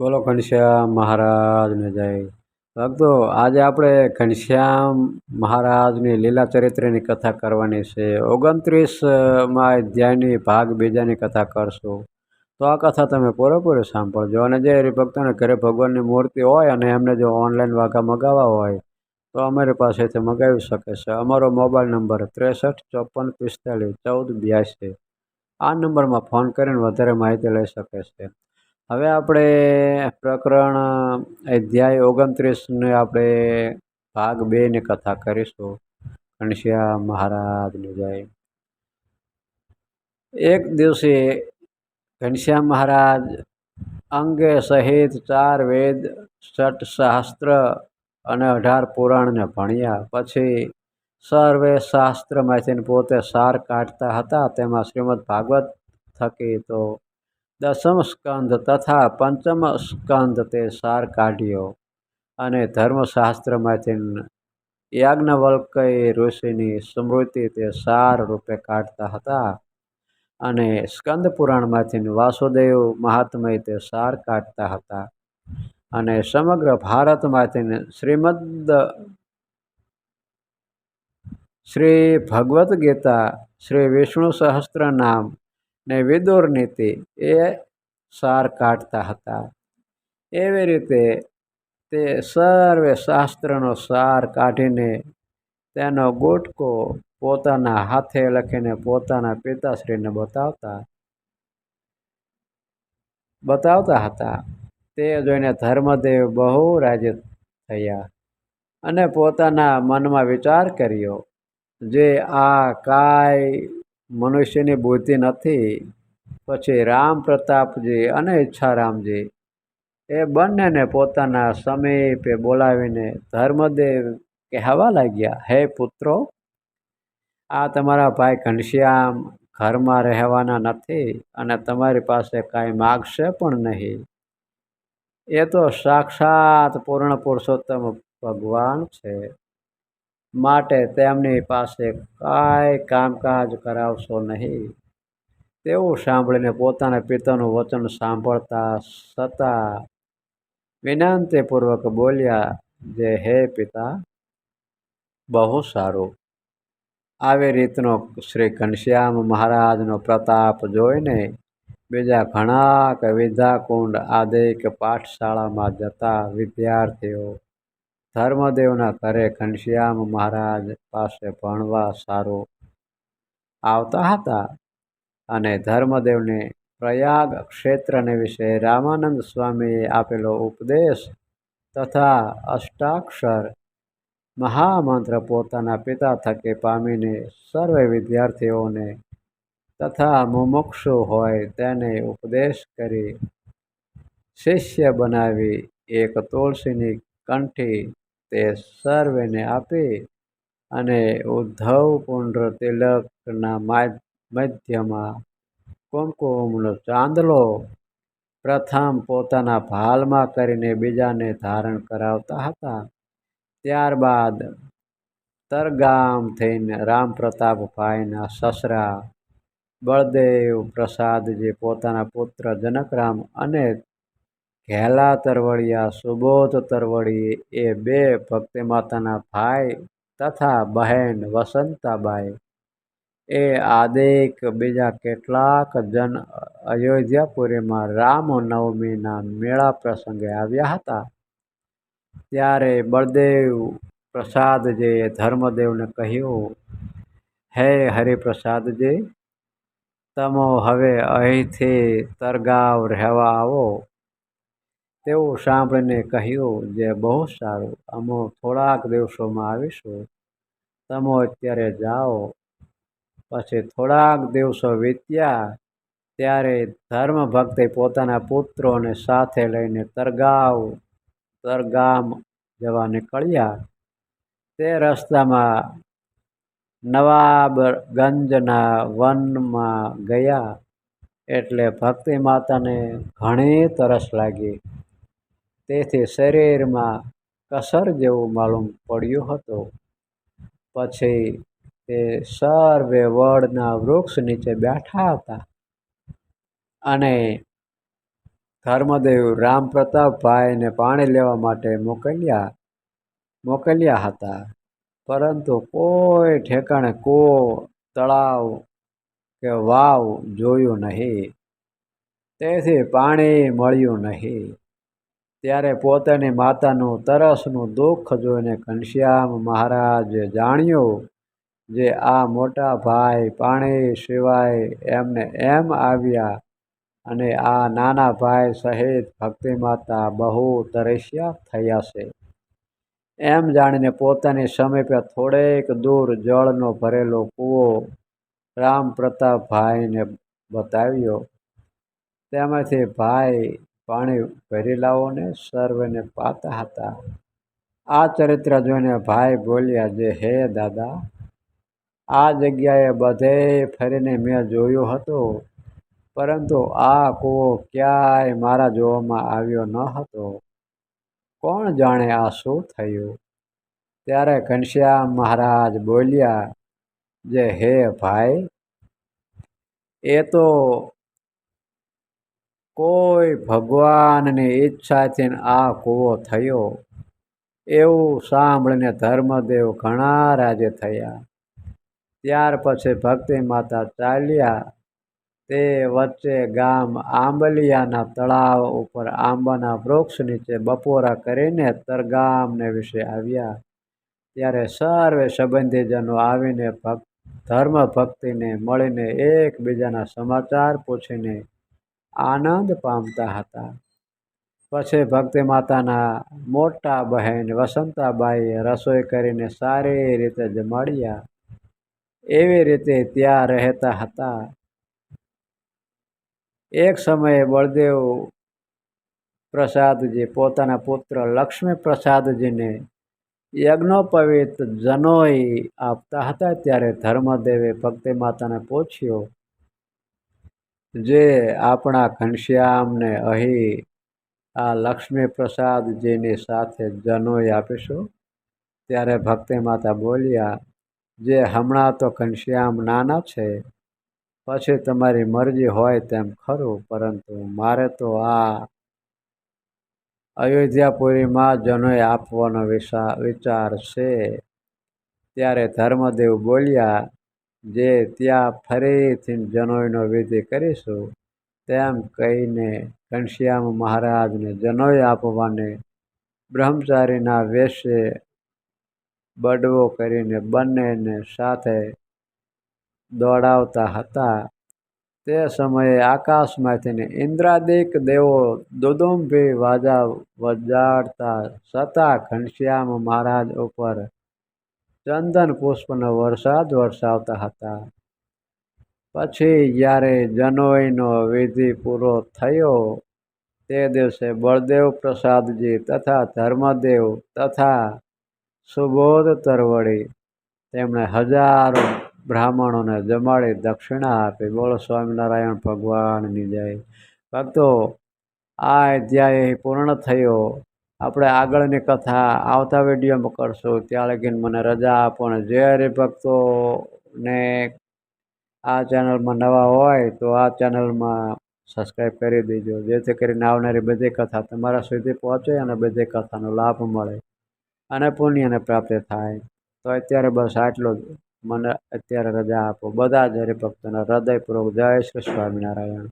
બોલો ઘનશ્યામ મહારાજને જય. ભક્તો, આજે આપણે ઘનશ્યામ મહારાજની લીલા ચરિત્રની કથા કરવાની છે. ઓગણત્રીસમાં અધ્યાયની ભાગ બીજાની કથા કરશું. તો આ કથા તમે પૂરેપૂરી સાંભળજો અને જે હરિભક્તોને ઘરે ભગવાનની મૂર્તિ હોય અને એમને જો ઓનલાઈન વાઘા મગાવવા હોય, તો અમારી પાસેથી મગાવી શકે છે. અમારો મોબાઈલ નંબર ત્રેસઠ, ચોપન, પિસ્તાલીસ, ચૌદ, બ્યાસી. આ નંબરમાં ફોન કરીને વધારે માહિતી લઈ શકે છે. હવે આપણે પ્રકરણ અધ્યાય ઓગણત્રીસને આપણે ભાગ બેની કથા કરીશું. ઘનશ્યામ મહારાજની જય. એક દિવસે ઘનશ્યામ મહારાજ અંગે સહિત ચાર વેદ, ષટ શાસ્ત્ર અને અઢાર પુરાણને ભણ્યા. પછી સર્વે શાસ્ત્રમાંથી પોતે સાર કાઢતા હતા. તેમાં શ્રીમદ ભાગવત થકી તો દસમ સ્કંદ તથા પંચમ સ્કંદ તે સાર કાઢ્યો અને ધર્મશાસ્ત્રમાંથી યાજ્ઞવલ્કય ઋષિની સ્મૃતિ તે સાર રૂપે કાઢતા હતા અને સ્કંદ પુરાણમાંથી વાસુદેવ મહાત્મય તે સાર કાઢતા હતા અને સમગ્ર ભારતમાંથી શ્રીમદ શ્રી ભગવદ્ ગીતા શ્રી વિષ્ણુ સહસ્ત્ર નામ ને વિદુર નીતિ એ સાર કાઢતા હતા. એવી રીતે તે સર્વે શાસ્ત્રનો સાર કાઢીને તેનો ગોટકો પોતાના હાથે લખીને પોતાના પિતાશ્રીને બતાવતા બતાવતા હતા. તે જોઈને ધર્મદેવ બહુ રાજી થયા અને પોતાના મનમાં વિચાર કર્યો, જે આ કાંઈ મનુષ્યની બુદ્ધિ નથી. પછી રામ પ્રતાપજી અને ઈચ્છારામજી એ બંનેને પોતાના સમીપે બોલાવીને ધર્મદેવ કહેવા લાગ્યા, હે પુત્રો, આ તમારા ભાઈ ઘનશ્યામ ઘરમાં રહેવાના નથી અને તમારી પાસે કાંઈ માગશે પણ નહીં. એ તો સાક્ષાત પૂર્ણ પુરુષોત્તમ ભગવાન છે. માટે તેમની પાસે કાંઈ કામકાજ કરાવશો નહીં. તેવું સાંભળીને પોતાના પિતાનું વચન સાંભળતા છતાં વિનંતીપૂર્વક બોલ્યા, જે હે પિતા, બહુ સારું. આવી રીતનો શ્રી ઘનશ્યામ મહારાજનો પ્રતાપ જોઈને બીજા ઘણા કે વિદ્યાકુંડ આદિક પાઠશાળામાં જતા વિદ્યાર્થીઓ ધર્મદેવના ઘરે ઘનશ્યામ મહારાજ પાસે ભણવા સારું આવતા હતા અને ધર્મદેવને પ્રયાગ ક્ષેત્રને વિશે રામાનંદ સ્વામીએ આપેલો ઉપદેશ તથા અષ્ટાક્ષર મહામંત્ર પોતાના પિતા થકી પામીને સર્વે વિદ્યાર્થીઓને તથા મુમુક્ષુ હોય તેને ઉપદેશ કરી શિષ્ય બનાવી એક તુલસીની કંઠી તે સર્વેને આપી અને ઉદ્ધવ પુંડ્ર તિલકના મધ્યમાં કુમકુમનો ચાંદલો પ્રથમ પોતાના ભાલમાં કરીને બીજાને ધારણ કરાવતા હતા. ત્યારબાદ તરગામ થઈને રામ પ્રતાપભાઈના સસરા બળદેવ પ્રસાદજી પોતાના પુત્ર જનકરામ અને ઘેલા તરવડિયા સુબોધ તરવડી એ બે ભક્તિ માતાના ભાઈ તથા બહેન વસંતાબાઈ. એ આદિક બીજા કેટલાક જન અયોધ્યાપુરીમાં રામનવમીના મેળા પ્રસંગે આવ્યા હતા. ત્યારે બળદેવ પ્રસાદજીએ ધર્મદેવને કહ્યું, હે હરિપ્રસાદજી, તમો હવે અહીંથી તરગાવ રહેવા આવો. તેવું સાંભળીને કહ્યું જે બહુ સારું, અમો થોડાક દિવસોમાં આવીશું. તમો અત્યારે જાઓ. પછી થોડાક દિવસો વીત્યા, ત્યારે ધર્મ ભક્તે પોતાના પુત્રોને સાથે લઈને તરગાવ, તરગામ જવા નીકળ્યા. તે રસ્તામાં નવાબગંજના વનમાં ગયા. એટલે ભક્તિ માતાને ઘણી તરસ લાગી. તેથી શરીરમાં કસર જેવું માલુમ પડ્યું હતું. પછી તે સર્વે વડના વૃક્ષ નીચે બેઠા હતા. અને ધર્મદેવ રામ પ્રતાપભાઈને પાણી લેવા માટે મોકલ્યા મોકલ્યા હતા. પરંતુ કોઈ ઠેકાણે કૂવો તળાવ કે વાવ જોયું નહીં. તેથી પાણી મળ્યું નહીં. ત્યારે પોતાની માતાનું તરસનું દુઃખ જોઈને ઘનશ્યામ મહારાજે જાણ્યું જે આ મોટા ભાઈ પાણી સિવાય એમને એમ આવ્યા અને આ નાના ભાઈ સહિત ભક્તિ માતા બહુ તરસ્યા થયા છે. એમ જાણીને પોતાની સમીપે થોડેક દૂર જળનો ભરેલો કૂવો રામ પ્રતાપભાઈને બતાવ્યો. તેમાંથી ભાઈ પાણી ભરેલાઓને સર્વને પાતા હતા. આ ચરિત્ર જોઈને ભાઈ બોલ્યા, જે હે દાદા, આ જગ્યાએ બધે ફરીને મેં જોયું હતું, પરંતુ આ કૂવો ક્યાંય મારા જોવામાં આવ્યો ન હતો. કોણ જાણે આ શું થયું? ત્યારે ઘનશ્યામ મહારાજ બોલ્યા, જે હે ભાઈ, એ તો કોઈ ભગવાનની ઈચ્છાથી આ કૂવો થયો. એવું સાંભળીને ધર્મદેવ ઘણા રાજી થયા. ત્યાર પછી ભક્તિ માતા ચાલ્યા. તે વચ્ચે ગામ આંબલિયાના તળાવ ઉપર આંબાના વૃક્ષ નીચે બપોરા કરીને તરગામને વિશે આવ્યા. ત્યારે સર્વે સંબંધીજનો આવીને ભક્ત ધર્મ ભક્તિને મળીને એકબીજાના સમાચાર પૂછીને આનંદ પામતા હતા. પછી ભક્તિ માતાના મોટા બહેન વસંતાબાઈએ રસોઈ કરીને સારી રીતે જમાડ્યા એવી રીતે ત્યાં રહેતા હતા. એક સમયે બળદેવ પ્રસાદજી પોતાના પુત્ર લક્ષ્મી પ્રસાદજીને યજ્ઞોપવિત જનોઈ આપતા હતા. ત્યારે ધર્મદેવે ભક્તિ માતાને પૂછ્યું જે આપણા ઘનશ્યામને અહીં આ લક્ષ્મી પ્રસાદજીની સાથે જનોઈ આપીશું ત્યારે ભક્તિ માતા બોલ્યા, જે હમણાં તો ઘનશ્યામ નાના છે, પછી તમારી મરજી હોય તેમ ખરું, પરંતુ મારે તો આ અયોધ્યાપુરીમાં જનોઈ આપવાનો વિચાર છે. ત્યારે ધર્મદેવ બોલ્યા જે ત્યાં ફરીથી જનોઈનો વિધિ કરીશું, તેમ કહીને ઘનશ્યામ મહારાજને જનોઈ આપવાને બ્રહ્મચારીના વેશે બડવો કરીને બંનેને સાથે દોડાવતા હતા. તે સમયે આકાશમાંથી ઇન્દ્રાદિક દેવો દુદુંભી વાજા વજાડતા છતાં ઘનશ્યામ મહારાજ ઉપર ચંદન પુષ્પનો વરસાદ વરસાવતા હતા. પછી જ્યારે જનોઈનો વિધિ પૂરો થયો, તે દિવસે બળદેવ પ્રસાદજી તથા ધર્મદેવ તથા સુબોધ તરવડી તેમણે હજારો બ્રાહ્મણોને જમાડી દક્ષિણા આપી. બોલો, સ્વામિનારાયણ ભગવાનની જય. ભક્તો, આ અધ્યાય પૂર્ણ થયો. આપણે આગળની કથા આવતા વિડીયોમાં કરશું. ત્યાં લગીને મને રજા આપો અને જે હરિભક્તોને આ ચેનલમાં નવા હોય તો આ ચેનલમાં સબસ્ક્રાઈબ કરી દેજો. જેથી કરીને આવનારી બધી કથા તમારા સુધી પહોંચે અને બધી કથાનો લાભ મળે અને પુણ્યને પ્રાપ્તિ થાય. તો અત્યારે બસ આટલો જ. મને અત્યારે રજા આપો. બધા જ હરિભક્તોને હૃદયપૂર્વક જય શ્રી સ્વામિનારાયણ.